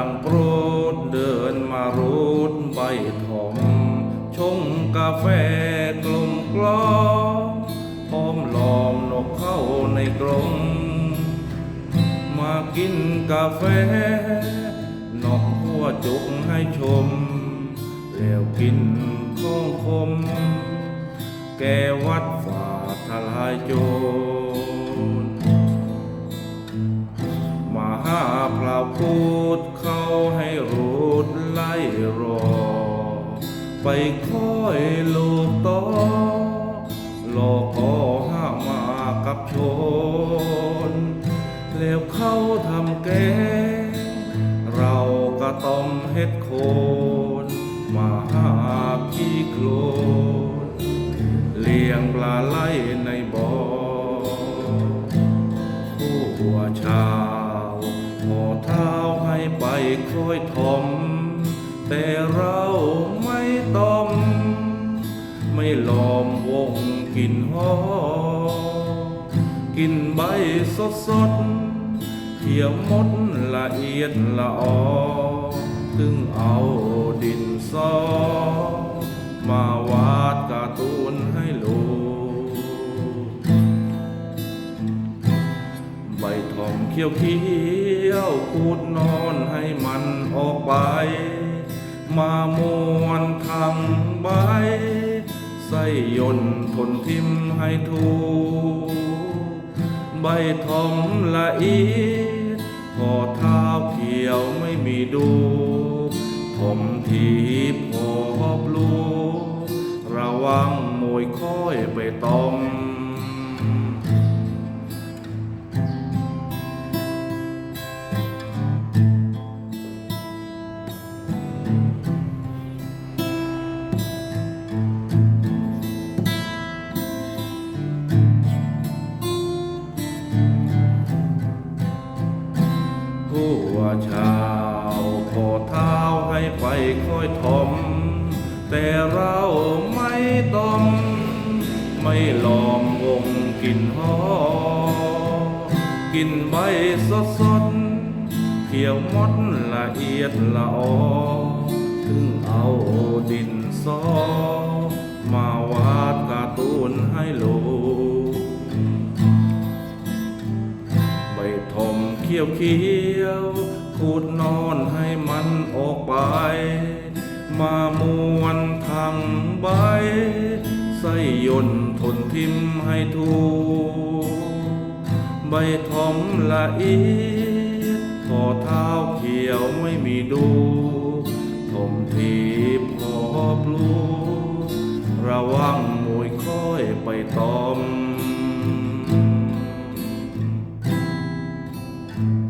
ังโปรดเดินมารูดใบถมชงกาแฟกลมกลอมพร้อมล้อมนกเข้าในกรงมากินกาแฟนอกหัวจุกให้ชม แล้วกินข้องคม แกวัดฝ่าทลายโจรมาหาพระพูดเข้า ไปคอยลูกต่อหลอกก็ห้ามากับโชน แล้วเข้าทำแกงเราก็ต้องเฮ็ดโคนมาหาขี้โคลนเลี้ยงปลาไหลในบ่อผู้หัวชาวหอเท้าให้ไปคอยทอม แต่เราไม่ต้อม ไม่ลอมวงกินหอกินใบสดสดๆเขี่ยวมดละเอียดละออถึงเอาดินสอมาวาดการ์ตูนให้ลูกใบทองเขียวเขียวๆขูดนอนให้มันออกไป มามวนทางใบใส่ยนทนทิมให้ทูใบทองละเอีพอเท้าเขียวไม่มีดูถมทีพอบลูระวังมวยค่อยไปตอม ผู้ว่าชาวขอเท้าให้ไปค่อยทอม แต่เราไม่ต้อม ไม่ลอมวงกินหอกินใบสดสดเขียวมดละเอียดละออถึงเอาดินสอ เขียวเขียวพูดนอนให้มันออกไป มามวนทางใบ ใส่ยนทนทิมให้ทูใบทอมละอีพอเท้าเขียวไม่มีดูทมทีพอปลูระวังมวยค่อยไปตอม Amen.